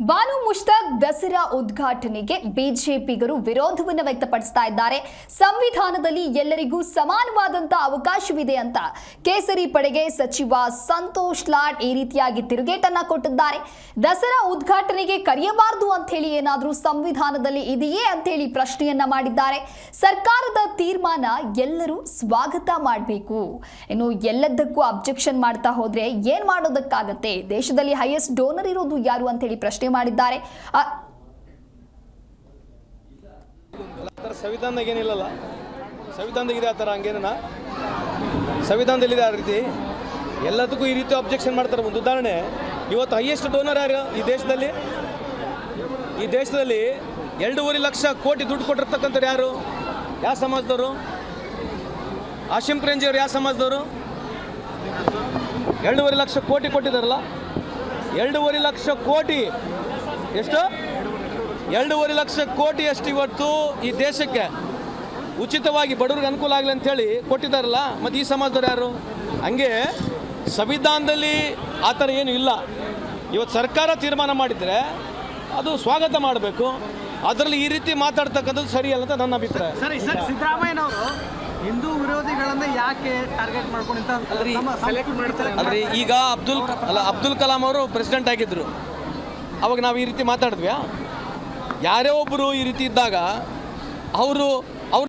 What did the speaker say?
ಬಾನು ಮುಷ್ತಾಕ್ ದಸರಾ ಉದ್ಘಾಟನೆಗೆ ಬಿಜೆಪಿಗರು ವಿರೋಧವನ್ನು ವ್ಯಕ್ತಪಡಿಸ್ತಾ ಇದ್ದಾರೆ. ಸಂವಿಧಾನದಲ್ಲಿ ಎಲ್ಲರಿಗೂ ಸಮಾನವಾದಂತಹ ಅವಕಾಶವಿದೆ ಅಂತ ಕೇಸರಿ ಪಡೆಗೆ ಸಚಿವ ಸಂತೋಷ್ ಲಾಡ್ ಈ ರೀತಿಯಾಗಿ ತಿರುಗೇಟನ್ನ ಕೊಟ್ಟಿದ್ದಾರೆ. ದಸರಾ ಉದ್ಘಾಟನೆಗೆ ಕರೆಯಬಾರದು ಅಂತ ಹೇಳಿ ಏನಾದರೂ ಸಂವಿಧಾನದಲ್ಲಿ ಇದೆಯೇ ಅಂತ ಹೇಳಿ ಪ್ರಶ್ನೆಯನ್ನ ಮಾಡಿದ್ದಾರೆ. ಸರ್ಕಾರದ ತೀರ್ಮಾನ ಎಲ್ಲರೂ ಸ್ವಾಗತ ಮಾಡಬೇಕು. ಇನ್ನು ಎಲ್ಲದಕ್ಕೂ ಅಬ್ಜೆಕ್ಷನ್ ಮಾಡ್ತಾ ಹೋದ್ರೆ ಏನ್ ಮಾಡೋದಕ್ಕಾಗತ್ತೆ? ದೇಶದಲ್ಲಿ ಹೈಯೆಸ್ಟ್ ಡೋನರ್ ಇರೋದು ಯಾರು ಅಂತ ಹೇಳಿ ಪ್ರಶ್ನೆ ಮಾಡಿದ್ದಾರೆ. ಆ ಥರ ಸಂವಿಧಾನದಾಗ ಏನಿಲ್ಲಲ್ಲ. ಇದೆ ಆ ಥರ ಹಂಗೇನ ಸಂವಿಧಾನದಲ್ಲಿದೆ ಆ ರೀತಿ. ಎಲ್ಲದಕ್ಕೂ ಈ ರೀತಿ ಅಬ್ಜೆಕ್ಷನ್ ಮಾಡ್ತಾರೆ. ಒಂದು ಉದಾಹರಣೆ, ಇವತ್ತು ಹೈಯೆಸ್ಟ್ ಡೋನರ್ ಯಾರು ಈ ದೇಶದಲ್ಲಿ? ಈ ದೇಶದಲ್ಲಿ ಎರಡೂವರೆ ಲಕ್ಷ ಕೋಟಿ ದುಡ್ಡು ಕೊಟ್ಟಿರ್ತಕ್ಕಂಥವ್ರು ಯಾರು? ಯಾವ ಸಮಾಜದವರು? ಆಶಿಂ ಪ್ರೇಂಜಿಯವರು ಯಾವ ಸಮಾಜದವರು? ಎರಡೂವರೆ ಲಕ್ಷ ಕೋಟಿ ಕೊಟ್ಟಿದ್ದಾರಲ್ಲ. ಎರಡೂವರೆ ಲಕ್ಷ ಕೋಟಿ. ಎಷ್ಟು? ಎರಡೂವರೆ ಲಕ್ಷ ಕೋಟಿ ಅಷ್ಟು ಇವತ್ತು ಈ ದೇಶಕ್ಕೆ. ಉಚಿತವಾಗಿ ಬಡವ್ರಿಗೆ ಅನುಕೂಲ ಆಗಲಿ ಅಂತೇಳಿ ಕೊಟ್ಟಿದ್ದಾರಲ್ಲ, ಮತ್ತು ಈ ಸಮಾಜದವ್ರು ಯಾರು? ಹಂಗೆ ಸಂವಿಧಾನದಲ್ಲಿ ಆ ಥರ ಏನು ಇಲ್ಲ. ಇವತ್ತು ಸರ್ಕಾರ ತೀರ್ಮಾನ ಮಾಡಿದರೆ ಅದು ಸ್ವಾಗತ ಮಾಡಬೇಕು. ಅದರಲ್ಲಿ ಈ ರೀತಿ ಮಾತಾಡ್ತಕ್ಕಂಥದ್ದು ಸರಿಯಲ್ಲ ಅಂತ ನನ್ನ ಅಭಿಪ್ರಾಯ. ಸರಿ, ಸರ್, ಸಿದ್ದರಾಮಯ್ಯನವರು ಹಿಂದೂ ವಿರೋಧಿಗಳನ್ನ ಯಾಕೆ ಟಾರ್ಗೆಟ್ ಮಾಡ್ಕೊಂಡು ಅಲ್ರಿ ಈಗ ಅಬ್ದುಲ್ ಅಲ್ಲ ಅಬ್ದುಲ್ ಕಲಾಂ ಅವರು ಪ್ರೆಸಿಡೆಂಟ್ ಆಗಿದ್ರು. ಅವಾಗ ನಾವು ಈ ರೀತಿ ಮಾತಾಡಿದ್ವಿ ಯಾರೇ ಒಬ್ಬರು ಈ ರೀತಿ ಇದ್ದಾಗ ಅವರು ಅವ್ರು